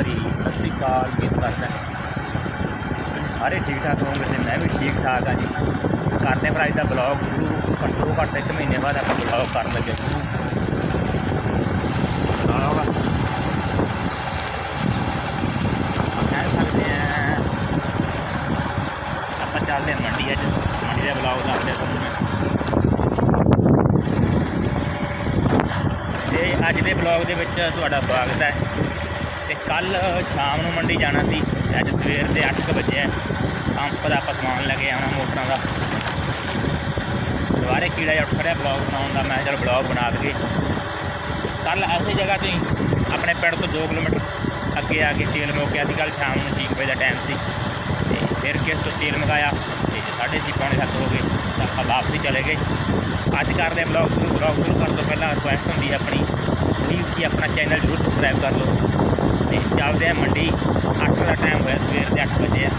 ਭਰੀ ਸਤਿ ਸ਼੍ਰੀ ਅਕਾਲ, ਕੀ ਕਰਦਾ ਸਾਰੇ ਠੀਕ ਠਾਕ ਹੋਣਗੇ ਤੇ ਮੈਂ ਵੀ ਠੀਕ ਠਾਕ ਹਾਂ ਜੀ। ਕਰਦੇ ਪਰ ਅੱਜ ਦਾ ਬਲੌਗ ਸ਼ੁਰੂ, ਘੱਟੋ ਘੱਟ ਇੱਕ ਮਹੀਨੇ ਬਾਅਦ ਆਪਾਂ ਬਲੌਗ ਕਰਨ ਲੱਗੇ ਸ਼ੁਰੂ ਆਵਾ ਕਹਿ ਸਕਦੇ ਆ, ਆਪਾਂ ਚੱਲਦੇ ਹਾਂ ਮੰਡੀ ਅੱਜ। ਮੰਡੀ ਦਾ ਬਲੌਗ ਦੱਸਦੇ ਤੁਹਾਨੂੰ ਮੈਂ। ਅੱਜ ਦੇ ਬਲੌਗ ਦੇ ਵਿੱਚ ਤੁਹਾਡਾ ਸਵਾਗਤ ਹੈ। ਕੱਲ ਸ਼ਾਮ ਨੂੰ ਮੰਡੀ ਜਾਣਾ ਸੀ। ਅੱਜ ਸਵੇਰ ਦੇ 8 ਵਜੇ ਹੈ। ਪੰਪ ਦਾ ਆਪਾਂ ਸਮਾਨ ਲੈ ਕੇ ਆਉਣਾ ਮੋਟਰਾਂ ਦਾ। ਦੁਬਾਰੇ ਕੀੜਾ ਜਿਹਾ ਉੱਠ ਖੜਿਆ ਬਲੌਗ ਬਣਾਉਣ ਦਾ। ਮੈਂ ਕਿਹਾ ਚਲ ਬਲੌਗ ਬਣਾ ਕੇ ਕੱਲ ਐਸੀ ਜਗ੍ਹਾ 'ਤੇ ਆਪਣੇ ਪਿੰਡ ਤੋਂ 2 ਕਿਲੋਮੀਟਰ ਅੱਗੇ ਆ ਕੇ ਤੇਲ ਮੁੱਕਿਆ ਸੀ। ਕੱਲ ਸ਼ਾਮ ਨੂੰ 6 ਵਜੇ ਦਾ ਟਾਈਮ ਸੀ। ਤੇ ਫਿਰ ਕਿਸ ਤੋਂ ਤੇਲ ਮੰਗਾਇਆ? ਤੇ ਸਾਢੇ ਛੇ, ਪੌਣੇ ਸੱਤ ਹੋ ਗਏ। ਤਾਂ ਆਪਾਂ ਵਾਪਸੀ ਚਲੇ ਗਏ। ਅੱਜ ਕਰਦੇ ਹਾਂ ਬਲੌਗ ਸ਼ੁਰੂ। ਬਲੌਗ ਸ਼ੁਰੂ ਕਰਨ ਤੋਂ ਪਹਿਲਾਂ ਰਿਕੁਐਸਟ ਹੁੰਦੀ ਹੈ ਆਪਣੀ। ਪਲੀਜ਼ ਕਿ ਆਪਣਾ ਚੈਨਲ ਜ਼ਰੂਰ ਸਬਸਕ੍ਰਾਈਬ ਕਰ ਲਓ। ਤੇ ਚੱਲਦੇ ਆ ਮੰਡੀ 8 ਦਾ ਟਾਈਮ ਹੋਇਆ ਸਵੇਰ ਦੇ 8 ਵਜੇ ਆ।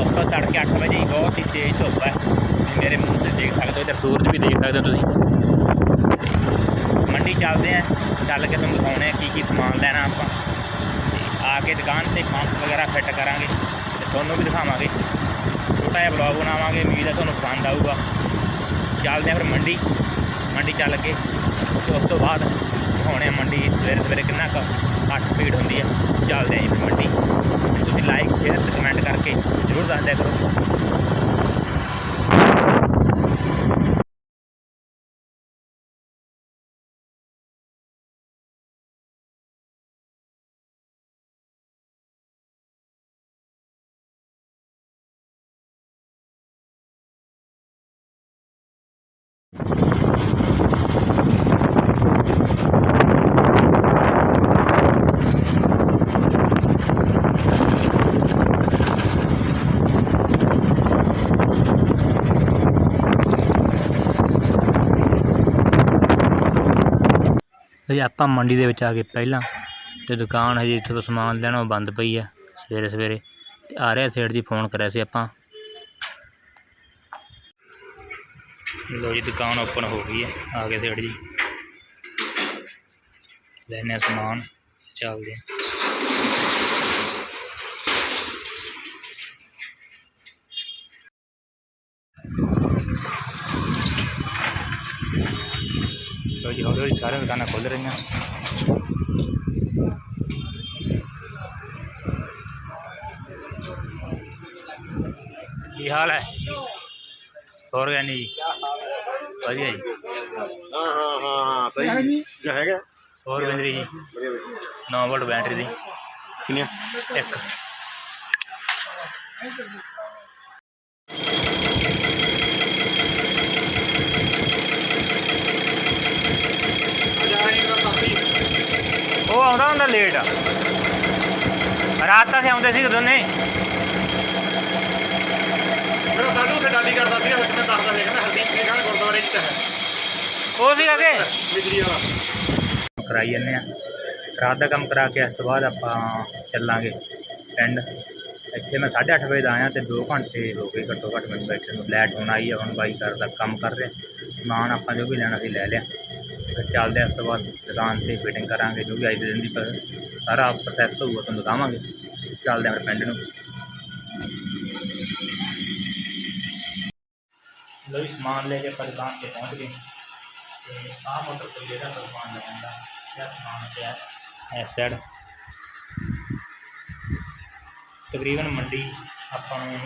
ਉੱਪਰ ਤੜਕੇ 8 ਵਜੇ ਹੀ ਬਹੁਤ ਹੀ ਤੇਜ਼ ਧੁੱਪ ਹੈ। ਤੁਸੀਂ ਮੇਰੇ ਮੂੰਹ ਤੇ ਦੇਖ ਸਕਦੇ ਹੋ, ਇੱਧਰ ਸੂਰਜ ਵੀ ਦੇਖ ਸਕਦੇ ਹੋ ਤੁਸੀਂ। ਮੰਡੀ ਚੱਲਦੇ ਆ, ਚੱਲ ਕੇ ਤੁਹਾਨੂੰ ਦਿਖਾਉਣੇ ਆ ਕੀ ਕੀ ਸਮਾਨ ਲੈਣਾ ਆਪਾਂ। ਤੇ ਆ ਕੇ ਦੁਕਾਨ ਤੇ ਪੰਪ ਵਗੈਰਾ ਫਿੱਟ ਕਰਾਂਗੇ, ਤੇ ਤੁਹਾਨੂੰ ਵੀ ਦਿਖਾਵਾਂਗੇ। ਛੋਟਾ ਜਿਹਾ ਬਲੌਗ ਬਣਾਵਾਂਗੇ, ਉਮੀਦ ਹੈ ਤੁਹਾਨੂੰ ਪਸੰਦ ਆਊਗਾ। ਚੱਲਦੇ ਆ ਫਿਰ ਮੰਡੀ ਮੰਡੀ ਚੱਲ ਕੇ ਤੇ ਉਸ ਤੋਂ ਬਾਅਦ ਦਿਖਾਉਣੇ ਆ ਮੰਡੀ ਸਵੇਰੇ ਸਵੇਰੇ ਕਿੰਨਾ ਕੁ ਘੱਟ ਭੀੜ ਹੁੰਦੀ ਆ। ਚੱਲਦੇ ਆ ਜੀ ਮੰਡੀ। ਤੁਸੀਂ ਲਾਈਕ ਸ਼ੇਅਰ ਤੇ ਕਮੈਂਟ ਕਰਕੇ ਜ਼ਰੂਰ ਦੱਸ ਦਿਆ ਕਰੋ। ਜੀ ਆਪਾਂ ਮੰਡੀ ਦੇ ਵਿੱਚ ਆ ਗਏ ਪਹਿਲਾਂ ਤੇ ਦੁਕਾਨ ਹਜੇ ਇੱਥੇ ਸਮਾਨ ਲੈਣਾ ਉਹ ਬੰਦ ਪਈ ਆ ਸਵੇਰੇ ਸਵੇਰੇ ਤੇ ਆ ਰਿਹਾ ਸੇਠ ਜੀ ਫੋਨ ਕਰਿਆ ਸੀ ਆਪਾਂ। ਲੋ ਜੀ, ਦੁਕਾਨ ਓਪਨ ਹੋ ਗਈ ਹੈ ਆ ਗਏ ਸੇਠ ਜੀ। ਲੈਣੇ ਆ ਸਮਾਨ, ਚੱਲਦੇ ਆ ਲੋ ਜੀ ਹੌਲੀ ਹੌਲੀ ਸਾਰੇ ਦੁਕਾਨਾਂ ਖੁੱਲ ਰਹੀਆਂ। ਕੀ ਹਾਲ ਹੈ? ਹੋਰ ਗੈਨੀ ਜੀ? ਵਧੀਆ ਜੀ। ਹਾਂ ਹਾਂ ਹਾਂ ਹਾਂ ਸਹੀ ਜੀ। ਹੈਗਾ? ਹੋਰ ਬਿੰਦਰੀ ਜੀ? ਵਧੀਆ ਵਧੀਆ। 9 ਵੋਲਟ ਬੈਟਰੀ ਦੀ। ਕਿੰਨੀਆਂ? ਇੱਕ ਉਹ ਲੇਟ ਰਾਤ ਤਾਂ ਅਸੀਂ ਆਉਂਦੇ ਸੀ ਦੋਨੇ ਮੇਰਾ ਸਾਨੂੰ ਉੱਥੇ ਡਾਲੀ ਕਰਦਾ ਸੀ ਮੈਂ ਦੱਸਦਾ ਸੀ ਮੈਂ ਹਰਦੀਪ ਸਿੰਘ ਖਾਨ ਗੁਰਦੁਆਰੇ ਚ ਹੈ। ਉਹ ਸੀ ਅਗੇ? ਮਿਜਰੀ ਵਾਲਾ। ਕਰਾਈ ਜੰਨੇ ਆ। ਰਾਤ ਦਾ ਕੰਮ ਕਰਾ ਕੇ ਇਸ ਤੋਂ ਬਾਅਦ ਆਪਾਂ ਚੱਲਾਂਗੇ ਪਿੰਡ। ਇੱਥੇ ਮੈਂ 8:30 ਵਜੇ ਦਾ ਆਇਆ ਤੇ 2 ਘੰਟੇ ਹੋ ਗਏ ਘੱਟੋ ਘੱਟ ਮੈਨੂੰ ਬੈਠੇ ਨੂੰ। ਲੈਟ ਹੁਣ ਆਈ ਆ ਹੁਣ ਬਾਈ ਕਰਦਾ ਕੰਮ ਕਰ ਰਿਹਾ। ਸਮਾਨ ਆਪਾਂ ਜੋ ਵੀ ਲੈਣਾ ਸੀ ਲੈ ਲਿਆ। ਫਿਰ ਚੱਲਦੇ ਆ ਇਸ ਤੋਂ ਬਾਅਦ ਦੁਕਾਨ ਤੇ ਫਿਟਿੰਗ ਕਰਾਂਗੇ, ਜੋ ਵੀ ਅੱਜ ਦੇ ਦਿਨ ਦੀ ਪ- ਸਾਰਾ ਪ੍ਰੋਸੈਸ ਹੋਊਗਾ, ਤੁਹਾਨੂੰ ਦਿਖਾਵਾਂਗੇ। ਚੱਲਦੇ ਹਾਂ ਪਿੰਡ ਨੂੰ। ਲੋ ਜੀ, ਸਮਾਨ ਲੈ ਕੇ ਆਪਾਂ ਦੁਕਾਨ ਤੇ ਪਹੁੰਚ ਗਏ। ਤੇ ਆਹ ਮੋਟਰ ਤੇ ਜਿਹੜਾ ਸਮਾਨ ਲੈਣ ਦਾ ਇਹ ਸਮਾਨ ਪਿਆ ਇਸ ਸਾਈਡ ਤਕਰੀਬਨ ਮੰਡੀ ਆਪਾਂ ਨੂੰ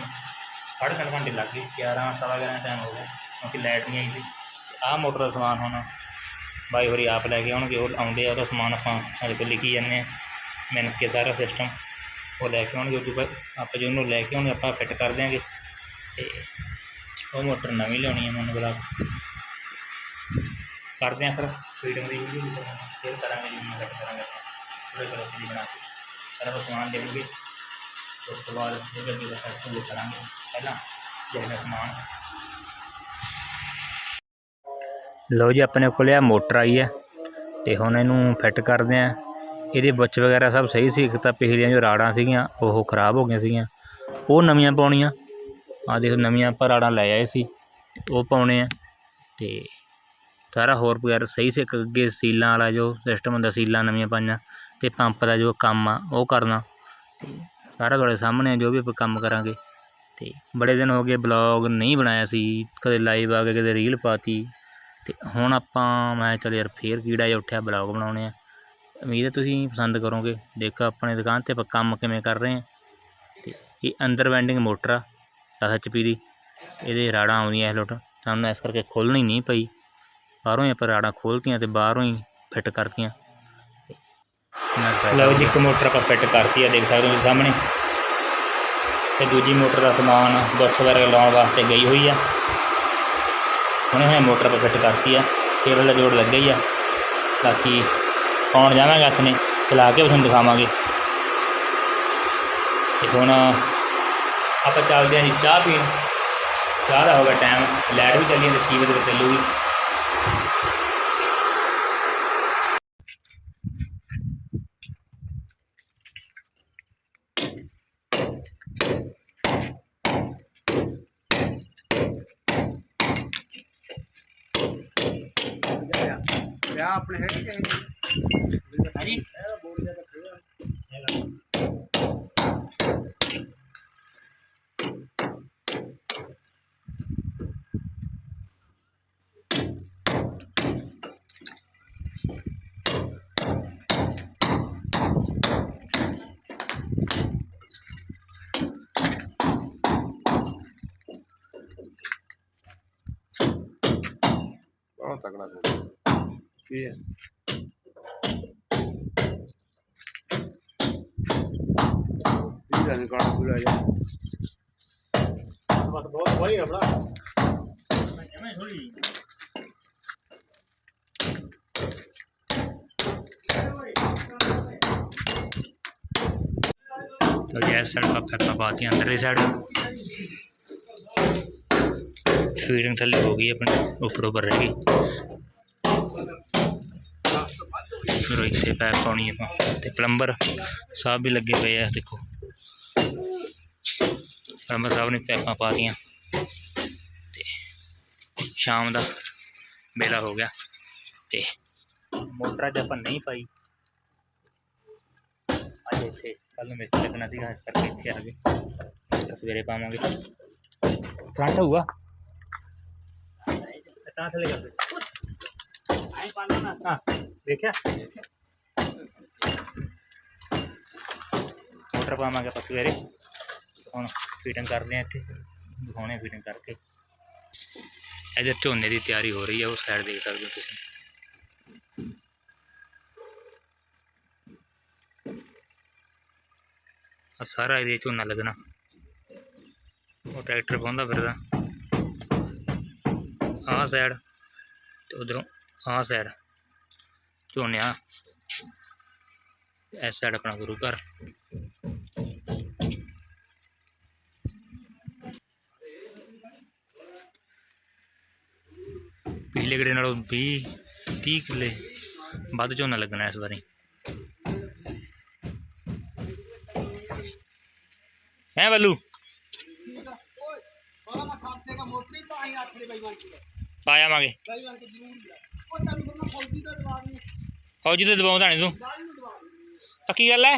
ਸਾਢੇ ਤਿੰਨ ਘੰਟੇ ਲੱਗ ਗਏ 11 ਸਵਾ 11 ਟਾਈਮ ਹੋ ਗਿਆ ਕਿਉਂਕਿ ਲਾਈਟ ਨਹੀਂ ਆਈ ਸੀ। ਆਹ ਮੋਟਰ ਦਾ ਸਮਾਨ ਹੁਣ ਬਾਈ ਹੋਰੀ ਆਪ ਲੈ ਕੇ ਆਉਣਗੇ, ਉਹ ਆਉਂਦੇ ਆ, ਉਹਦਾ ਸਮਾਨ ਆਪਾਂ ਸਾਡੇ ਕੋਲ ਲਿਖੀ ਜਾਂਦੇ ਆ ਮਿਣ ਕੇ ਸਾਰਾ ਸਿਸਟਮ ਉਹ ਲੈ ਕੇ ਆਉਣਗੇ ਉਦੋਂ ਬਾਅਦ ਆਪਾਂ ਜੇ ਉਹਨੂੰ ਲੈ ਕੇ ਆਉਣਗੇ ਆਪਾਂ ਫਿੱਟ ਕਰ ਦਿਆਂਗੇ। ਤੇ ਉਹ ਮੋਟਰ ਨਵੀਂ ਲਿਆਉਣੀ ਹੈ ਮੈਨੂੰ ਬਲਾ ਕਰਦੇ ਆ ਫਿਰ। ਫੀਡਿੰਗ ਦੀ ਵੀਡੀਓ ਵੀ ਕਰਾਂਗੇ ਫਿਰ ਕਰਾਂਗੇ ਜੀ ਮੈਂ ਕੱਟ ਕਰਾਂਗੇ। ਪੂਰੇ ਕਰੋ ਜੀ ਬਣਾ ਕੇ। ਸਾਰਾ ਕੁਛ ਸਮਾਨ ਦੇਣਗੇ ਉਸ ਤੋਂ ਬਾਅਦ ਜਿਹੜੇ ਵੀ ਫੈਕਟਰੀ ਉਹ ਕਰਾਂਗੇ। ਪਹਿਲਾਂ ਜਿਹੜਾ ਸਮਾਨ ਲਓ ਜੀ, ਆਪਣੇ ਕੋਲ ਆ ਮੋਟਰ ਆਈ ਹੈ ਤੇ ਹੁਣ ਇਹਨੂੰ ਫਿੱਟ ਕਰਦੇ ਆ ਇਹਦੇ ਬੁੱਚ ਵਗੈਰਾ ਸਭ ਸਹੀ ਸੀ, ਇੱਕ ਤਾਂ ਪਿਛਲੀਆਂ ਜੋ ਰਾੜਾਂ ਸੀਗੀਆਂ, ਉਹ ਖਰਾਬ ਹੋ ਗਈਆਂ ਸੀਗੀਆਂ। ਉਹ ਨਵੀਆਂ ਪਾਉਣੀਆਂ। ਆ ਦੇਖੋ, ਨਵੀਆਂ ਆਪਾਂ ਰਾੜਾਂ ਲੈ ਆਏ ਸੀ, ਉਹ ਪਾਉਣੇ ਆ। ਤੇ ਸਾਰਾ ਹੋਰ ਵਗੈਰਾ ਸਹੀ ਸੀ, ਇੱਕ ਅੱਗੇ ਸੀਲਾਂ ਵਾਲਾ ਜੋ ਸਿਸਟਮ ਹੁੰਦਾ, ਸੀਲਾਂ ਨਵੀਆਂ ਪਾਈਆਂ, ਤੇ ਪੰਪ ਦਾ ਜੋ ਕੰਮ ਆ, ਉਹ ਕਰਨਾ। ਤੇ ਸਾਰਾ ਤੁਹਾਡੇ ਸਾਹਮਣੇ ਆ, ਜੋ ਵੀ ਆਪਾਂ ਕੰਮ ਕਰਾਂਗੇ। ਤੇ ਬੜੇ ਦਿਨ ਹੋ ਗਏ ਬਲੌਗ ਨਹੀਂ ਬਣਾਇਆ ਸੀ, ਕਦੇ ਲਾਈਵ ਆ ਕੇ ਕਦੇ ਰੀਲ ਪਾਤੀ ਤੇ ਹੁਣ ਆਪਾਂ, ਮੈਂ ਚੱਲ ਯਾਰ ਫੇਰ ਕੀੜਾ ਜਿਹਾ ਉੱਠਿਆ ਬਲੌਗ ਬਣਾਉਣੇ ਆ। ਉਮੀਦ ਹੈ ਤੁਸੀਂ ਪਸੰਦ ਕਰੋਗੇ। ਦੇਖੋ ਆਪਣੇ ਦੁਕਾਨ ਤੇ ਆਪਾਂ ਕੰਮ ਕਿਵੇਂ ਕਰ ਰਹੇ ਆ। ਤੇ ਇਹ ਅੰਦਰ ਵੈਂਡਿੰਗ ਮੋਟਰ ਆ 10 HP ਦੀ। ਇਹਦੇ ਰਾੜਾਂ ਆਉਂਦੀਆਂ ਇਸ ਲੋਟ। ਸਾਨੂੰ ਇਸ ਕਰਕੇ ਖੋਲ੍ਹਣੀ ਨਹੀਂ ਪਈ। ਬਾਹਰੋਂ ਹੀ ਆਪਾਂ ਰਾੜਾਂ ਖੋਲ੍ਹਤੀਆਂ ਤੇ ਬਾਹਰੋਂ ਹੀ ਫਿੱਟ ਕਰਤੀਆਂ। ਲਓ ਜੀ, ਇੱਕ ਮੋਟਰ ਆਪਾਂ ਫਿੱਟ ਕਰਤੀ ਆ, ਦੇਖ ਸਕਦੇ ਹੋ ਸਾਹਮਣੇ। ਤੇ ਦੂਜੀ ਮੋਟਰ ਦਾ ਸਮਾਨ ਬੁਰਸ਼ ਵਗੈਰਾ ਲਾਉਣ ਵਾਸਤੇ ਗਈ ਹੋਈ ਆ। ਹੁਣੇ ਹੁਣੇ ਮੋਟਰ ਆਪਾਂ ਫਿੱਟ ਕਰਤੀ ਆ। ਕੇਬਲ ਦਾ ਜੋੜ ਲੱਗਾ ਹੀ ਆ। ਬਾਕੀ ਆਉਣ ਜਾਵਾਂਗੇ ਹੱਥ ਨੇ, ਚਲਾ ਕੇ ਤੁਹਾਨੂੰ ਦਿਖਾਵਾਂਗੇ। ਤੇ ਹੁਣ ਆਪਾਂ ਚੱਲਦੇ ਹਾਂ ਜੀ ਚਾਹ ਪੀਣ। ਚਾਹ ਦਾ ਹੋ ਟਾਈਮ ਲਾਈਟ ਵੀ ਚੱਲੀ ਹੈ ਤੇ ਛੇ ਵਜੇ ਚੱਲੂਗੀ। ਵਿਆਹ ਆਪਣੇ ਹੈਗੇ ਕਿ ਹਾਂਜੀ। ਬਹੁਤ ਤਕੜਾ ਸੀ। ਕੀ ਹੈ ਇਹ ਜਾਨ ਕਾਣਾ ਪੂਰਾ ਜਾ ਬਸ ਬਹੁਤ ਵਹੀ ਰਬੜਾ ਜਮੇ ਥੋੜੀ तो ये साइड का फेंका पाती अंदर की साइड फीडिंग थल्ले हो गई अपनी ऊपर ऊपर रह गई ਫਿਰ ਇੱਥੇ ਪੈਪ ਪਾਉਣੀ ਆਪਾਂ, ਤੇ ਪਲੰਬਰ ਸਾਹਿਬ ਵੀ ਲੱਗੇ ਪਏ ਆ, ਦੇਖੋ। ਪਲੰਬਰ ਸਾਹਿਬ ਨੇ ਪੈਪਾਂ ਪਾਤੀਆਂ ਤੇ ਸ਼ਾਮ ਦਾ ਵੇਲਾ ਹੋ ਗਿਆ, ਤੇ ਮੋਟਰ ਅੱਜ ਆਪਾਂ ਨਹੀਂ ਪਾਈ। ਅੱਜ ਇੱਥੇ ਕੱਲ ਨੂੰ ਲੱਗਣਾ ਸੀਗਾ, ਇਸ ਕਰਕੇ ਇੱਥੇ ਆ ਗਏ। ਮੋਟਰ ਸਵੇਰੇ ਪਾਵਾਂਗੇ। ਕਰੰਟ ਹੋਊਗਾ? ਤਾਂ ਥੱਲੇ ਕਰ ਦੇ। ਆਈ ਪਾ ਲੈਣਾ ਹਾਂ ਦੇਖਿਆ ਮੋਟਰ ਪਾਵਾਂਗੇ ਆਪਾਂ ਸਵੇਰੇ ਹੁਣ ਫੀਟਿੰਗ ਕਰਦੇ ਆ ਇੱਥੇ ਦਿਖਾਉਣੇ ਫੀਟਿੰਗ ਕਰਕੇ ਇਧਰ ਝੋਨੇ ਦੀ ਤਿਆਰੀ ਹੋ ਰਹੀ ਹੈ ਉਹ ਸਾਈਡ ਦੇਖ ਸਕਦੇ ਹੋ ਤੁਸੀਂ ਆ ਸਾਰਾ ਏਰੀਆ ਝੋਨਾ ਲੱਗਣਾ ਉਹ ਟਰੈਕਟਰ ਪਾਉਂਦਾ ਫਿਰਦਾ ਆਹ ਸਾਈਡ ਤੇ ਉਧਰੋਂ ਆਹ ਸਾਈਡ ਝੋਨਿਆ। ਇਸ ਸਾਈਡ ਆਪਣਾ ਗੁਰੂ ਘਰ। ਪਿਛਲੇ ਗੜੇ ਨਾਲੋਂ 20 30 ਕਿੱਲੇ ਵੱਧ ਝੋਨਾ ਲੱਗਣਾ ਇਸ ਵਾਰੀ। ਹੈ ਬੱਲੂ? ਪਾ ਜਾਵਾਂਗੇ ਫੌਜੀ ਤੇ ਦਬਾਉਂਦਾ ਨਹੀਂ ਤੂੰ। ਪੱਕੀ ਗੱਲ ਹੈ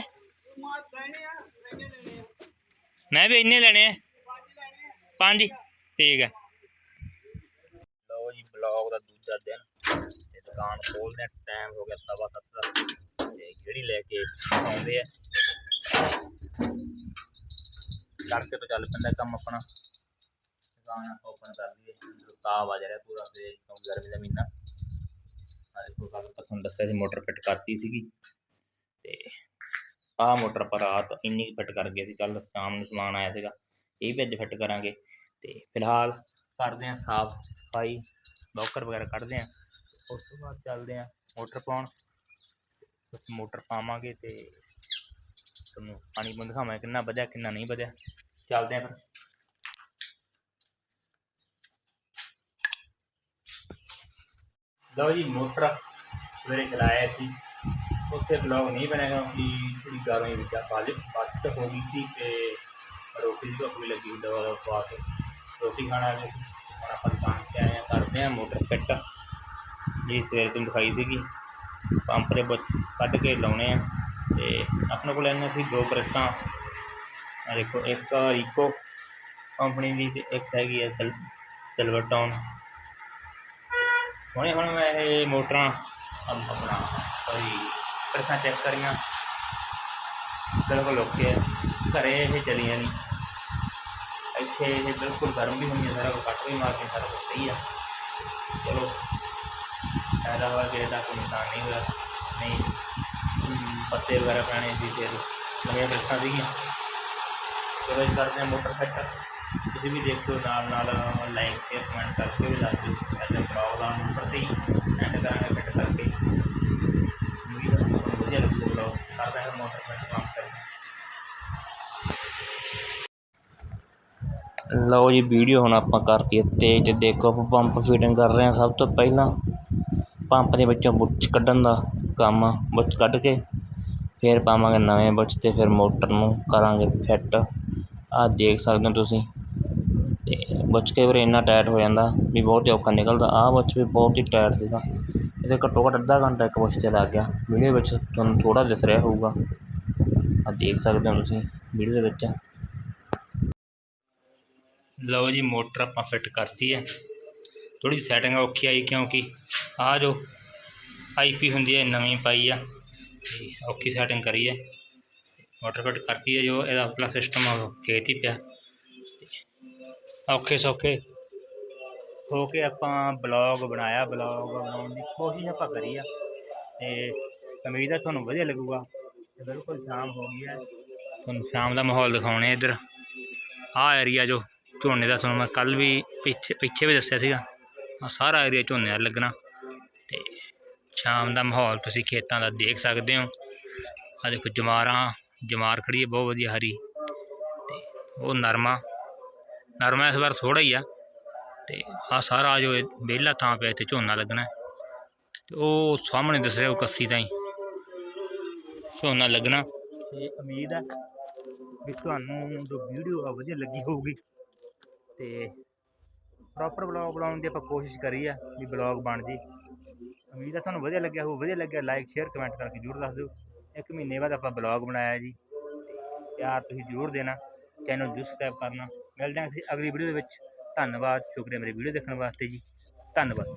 ਮੈਂ ਵੀ ਇੰਨੇ ਲੈਣੇ ਆ ਪੰਜ। ਠੀਕ ਹੈ ਲਓ ਜੀ ਬਲੌਗ ਦਾ ਦੂਜਾ ਦਿਨ। ਤੇ ਦੁਕਾਨ ਖੋਲਦੇ ਟਾਈਮ ਹੋ ਗਿਆ ਸਵਾ ਸੱਤ ਦਾ। ਤੇ ਜਿਹੜੀ ਲੈ ਕੇ ਆਉਂਦੇ ਆ। ਕਰਕੇ ਤੋਂ ਚੱਲ ਪੈਂਦਾ ਕੰਮ ਆਪਣਾ। ਦੁਕਾਨ ਓਪਨ ਕਰ ਲਈਏ। ਤਾਪ ਆ ਜਾ ਪੂਰਾ, ਤੇ ਕਿਉਂਕਿ ਗਰਮੀ ਦਾ ਮਹੀਨਾ। ਦੇਖੋ ਕੱਲ ਆਪਾਂ ਤੁਹਾਨੂੰ ਦੱਸਿਆ ਸੀ, ਮੋਟਰ ਫਿੱਟ ਕਰਤੀ ਸੀਗੀ। ਤੇ ਆਹ ਮੋਟਰ ਆਪਾਂ ਰਾਤ ਇੰਨੀ ਫਿੱਟ ਕਰ ਗਏ ਸੀ ਕੱਲ ਸ਼ਾਮ ਨੂੰ ਸਮਾਨ ਆਇਆ ਸੀਗਾ, ਇਹ ਵੀ ਅੱਜ ਫਿੱਟ ਕਰਾਂਗੇ। ਤੇ ਫਿਲਹਾਲ ਕਰਦੇ ਆਂ ਸਾਫ਼ ਸਫ਼ਾਈ ਬੌਕਰ ਵਗੈਰਾ ਕੱਢਦੇ ਆਂ ਉਸ ਤੋਂ ਬਾਅਦ ਚੱਲਦੇ ਆਂ ਮੋਟਰ ਪਾਉਣ। ਮੋਟਰ ਪਾਵਾਂਗੇ ਤੇ ਤੁਹਾਨੂੰ ਪਾਣੀ ਬੰਦ ਦਿਖਾਵਾਂਗੇ, ਕਿੰਨਾ ਵਧਿਆ, ਕਿੰਨਾ ਨਹੀਂ ਵਧਿਆ। ਚੱਲਦੇ ਆਂ ਫਿਰ। ਲਓ ਜੀ, ਮੋਟਰ ਸਵੇਰੇ ਚਲਾਇਆ ਸੀ। ਉੱਥੇ ਬਲੌਗ ਨਹੀਂ ਬਣਿਆ ਕਿਉਂਕਿ ਥੋੜੀ ਗਾਰਾਂ ਹੀ ਵਿੱਚ ਬਾਜ ਬੱਤ ਹੋ ਗਈ ਸੀ ਤੇ ਰੋਟੀ ਦੀ ਭੁੱਖ ਵੀ ਲੱਗੀ ਸੀ ਦਵਾ ਦਾ ਪਾ ਕੇ। ਰੋਟੀ ਖਾਣਾ ਆ ਗਏ ਹੁਣ ਆਪਾਂ ਦੁਕਾਨ ਤੇ ਆਏ ਆ ਕਰਦੇ ਆ ਮੋਟਰ ਫਿੱਟ। ਜੀ, ਸਵੇਰੇ ਤੋਂ ਦਿਖਾਈ ਸੀਗੀ। ਪੰਪ ਦੇ ਵਿੱਚ ਕੱਢ ਕੇ ਲਾਉਣੇ ਆ। ਤੇ ਆਪਣੇ ਕੋਲ ਇਹਨਾਂ ਸੀ ਦੋ ਬਰਸਾਂ ਆ ਦੇਖੋ, ਇੱਕ ਰੀਕੋ ਕੰਪਨੀ ਦੀ ਤੇ ਇੱਕ ਹੈਗੀ ਹੈ ਸਿਲ ਸਿਲਵਰ ਟਾਊਨ ਹੁਣੇ ਹੁਣ ਮੈਂ ਇਹ ਮੋਟਰਾਂ ਅਮ ਆਪਣਾ ਸੌਰੀ ਬਰਸਾਂ ਚੈੱਕ ਕਰੀਆਂ। ਬਿਲਕੁਲ ਓਕੇ ਹੈ। ਘਰੇ ਇਹ ਚਲੀਆਂ ਨਹੀਂ। ਇੱਥੇ ਇਹ ਬਿਲਕੁਲ ਗਰਮ ਵੀ ਹੁੰਦੀਆਂ ਸਾਰਾ ਕੁਛ ਕੱਟ ਵੀ ਮਾਰ ਕੇ ਸਾਰਾ ਕੁਛ ਸਹੀ ਆ ਚਲੋ ਫਾਇਦਾ ਹੋਇਆ ਕਿਸੇ ਦਾ ਕੋਈ ਨੁਕਸਾਨ ਨਹੀਂ ਹੋਇਆ। ਨਹੀਂ ਹਮ, ਪੱਤੇ ਵਗੈਰਾ ਪੈਣੇ ਸੀ ਫਿਰ ਨਵੀਆਂ ਬਰਸਾਂ ਸੀਗੀਆਂ। ਚਲੋ ਇਸ ਕਰਦੇ ਹਾਂ ਮੋਟਰ ਸੈਕਟਰ ਤੁਸੀਂ ਵੀ ਦੇਖੋ ਨਾਲ ਨਾਲ ਲਾਈਕ ਸ਼ੇਅਰ ਕਮੈਂਟ ਕਰਕੇ ਵੀ ਦੱਸ ਦਿਓ। ਐਸੇ ਬਲੌਗ ਦਾ ਨੰਬਰ ਤੇ ਹੀ ਐਂਡ ਕਰਾਂਗੇ ਫਿੱਟ ਕਰਕੇ ਉਮੀਦ ਤੁਹਾਨੂੰ ਵਧੀਆ ਲੱਗੂਗਾ ਬਲੌਗ ਕਰਦਾ ਹੈ ਮੋਟਰ ਸੈਕਟਰ ਕੰਮ ਕਰ ਲਓ ਜੀ, ਵੀਡੀਓ ਹੁਣ ਆਪਾਂ ਕਰਤੀ ਹੈ ਤੇਜ਼। ਦੇਖੋ, ਆਪਾਂ ਪੰਪ ਫਿਟਿੰਗ ਕਰ ਰਹੇ ਹਾਂ ਸਭ ਤੋਂ ਪਹਿਲਾਂ। ਪੰਪ ਦੇ ਵਿੱਚੋਂ ਬੁੱਚ ਕੱਢਣ ਦਾ ਕੰਮ ਬੁੱਚ ਕੱਢ ਕੇ ਫਿਰ ਪਾਵਾਂਗੇ ਨਵੇਂ ਬੁੱਚ ਤੇ ਫਿਰ ਮੋਟਰ ਨੂੰ ਕਰਾਂਗੇ ਫਿੱਟ ਆਹ ਦੇਖ ਸਕਦੇ ਹੋ ਤੁਸੀਂ। ਅਤੇ ਬੁੱਚ ਕਈ ਵਾਰੀ ਇੰਨਾ ਟਾਈਟ ਹੋ ਜਾਂਦਾ ਵੀ ਬਹੁਤ ਹੀ ਔਖਾ ਨਿਕਲਦਾ। ਆਹ ਬੁੱਚ ਵੀ ਬਹੁਤ ਹੀ ਟਾਈਟ ਸੀਗਾ। ਇਹਦੇ ਘੱਟੋ ਘੱਟ ਅੱਧਾ ਘੰਟਾ ਇੱਕ ਬੁੱਚ 'ਤੇ ਲੱਗ ਗਿਆ। ਵੀਡੀਓ ਵਿੱਚ ਤੁਹਾਨੂੰ ਥੋੜ੍ਹਾ ਦਿਸ ਰਿਹਾ ਹੋਊਗਾ। ਆਹ ਦੇਖ ਸਕਦੇ ਹੋ ਤੁਸੀਂ ਵੀਡੀਓ ਦੇ ਵਿੱਚ। ਲਓ ਜੀ, ਮੋਟਰ ਆਪਾਂ ਫਿੱਟ ਕਰਤੀ ਹੈ। ਥੋੜੀ ਸੈਟਿੰਗ ਔਖੀ ਆਈ ਕਿਉਂਕਿ ਆਹ ਜੋ ਆਈਪੀ ਹੁੰਦੀ ਹੈ ਨਵੀਂ ਪਾਈ ਆ। ਔਖੀ ਸੈਟਿੰਗ ਕਰੀ ਹੈ। ਮੋਟਰ ਫਿੱਟ ਕਰਤੀ ਹੈ ਜੋ, ਇਹਦਾ ਆਪਣਾ ਸਿਸਟਮ ਆ, ਉਹ ਖੇਤ ਹੀ ਪਿਆ। ਔਖੇ ਸੌਖੇ। ਹੋ ਕੇ ਆਪਾਂ ਬਲੌਗ ਬਣਾਇਆ ਬਲੌਗ ਬਣਾਉਣ ਦੀ ਕੋਸ਼ਿਸ਼ ਆਪਾਂ ਕਰੀ ਆ। ਤੇ ਉਮੀਦ ਹੈ ਤੁਹਾਨੂੰ ਵਧੀਆ ਲੱਗੂਗਾ। ਤੇ ਬਿਲਕੁਲ ਸ਼ਾਮ ਹੋ ਗਈ ਹੈ। ਤੁਹਾਨੂੰ ਸ਼ਾਮ ਦਾ ਮਾਹੌਲ ਦਿਖਾਉਣੇ ਇੱਧਰ। ਆਹ ਏਰੀਆ ਜੋ ਝੋਨੇ ਦਾ ਤੁਹਾਨੂੰ ਮੈਂ ਕੱਲ ਵੀ ਪਿੱਛੇ ਪਿੱਛੇ ਵੀ ਦੱਸਿਆ ਸੀਗਾ। ਆਹ ਸਾਰਾ ਏਰੀਆ ਝੋਨੇ ਦਾ ਲੱਗਣਾ। ਤੇ ਸ਼ਾਮ ਦਾ ਮਾਹੌਲ ਤੁਸੀਂ ਖੇਤਾਂ ਦਾ ਦੇਖ ਸਕਦੇ ਹੋ। ਆ ਦੇਖੋ ਜਮਾਰਾਂ ਜਮਾਰ ਖੜੀ ਹੈ, ਬਹੁਤ ਵਧੀਆ ਹਰੀ। ਤੇ ਉਹ ਨਰਮਾ। ਨਰਮਾ ਇਸ ਵਾਰ ਥੋੜਾ ਹੀ ਆ। ਤੇ ਆ ਸਾਰਾ ਜੋ ਵਿਹਲਾ ਥਾਂ ਪਿਆ ਇੱਥੇ ਝੋਨਾ ਲੱਗਣਾ। ਤੇ ਉਹ ਸਾਹਮਣੇ ਦਿਸ ਰਿਹਾ ਉਹ ਕੱਸੀ ਤਾਈ। ਝੋਨਾ ਲੱਗਣਾ। ਤੇ ਉਮੀਦ ਹੈ ਵੀ ਤੁਹਾਨੂੰ ਜੋ ਵੀਡੀਓ ਆ ਵਧੀਆ ਲੱਗੀ ਹੋਊਗੀ। ਤੇ ਪ੍ਰੋਪਰ ਬਲੌਗ ਬਣਾਉਣ ਦੀ ਆਪਾਂ ਕੋਸ਼ਿਸ਼ ਕਰੀ ਆ ਵੀ ਬਲੌਗ ਬਣ ਜੇ। ਉਮੀਦ ਹੈ ਤੁਹਾਨੂੰ ਵਧੀਆ ਲੱਗਿਆ ਹੋਊ। ਵਧੀਆ ਲੱਗਿਆ ਲਾਈਕ ਸ਼ੇਅਰ ਕਮੈਂਟ ਕਰਕੇ ਜ਼ਰੂਰ ਦੱਸ ਦਿਓ। ਇੱਕ ਮਹੀਨੇ ਬਾਅਦ ਆਪਾਂ ਬਲੌਗ ਬਣਾਇਆ ਜੀ। ਪਿਆਰ ਤੁਸੀਂ ਜ਼ਰੂਰ ਦੇਣਾ। ਚੈਨਲ ਨੂੰ ਸਬਸਕ੍ਰਾਈਬ ਕਰਨਾ। ਮਿਲਦੇ ਹਾਂ ਅਸੀਂ ਅਗਲੀ ਵੀਡੀਓ ਦੇ ਵਿੱਚ। ਧੰਨਵਾਦ। ਸ਼ੁਕਰੀਆ ਮੇਰੀ ਵੀਡੀਓ ਦੇਖਣ ਵਾਸਤੇ ਜੀ। ਧੰਨਵਾਦ।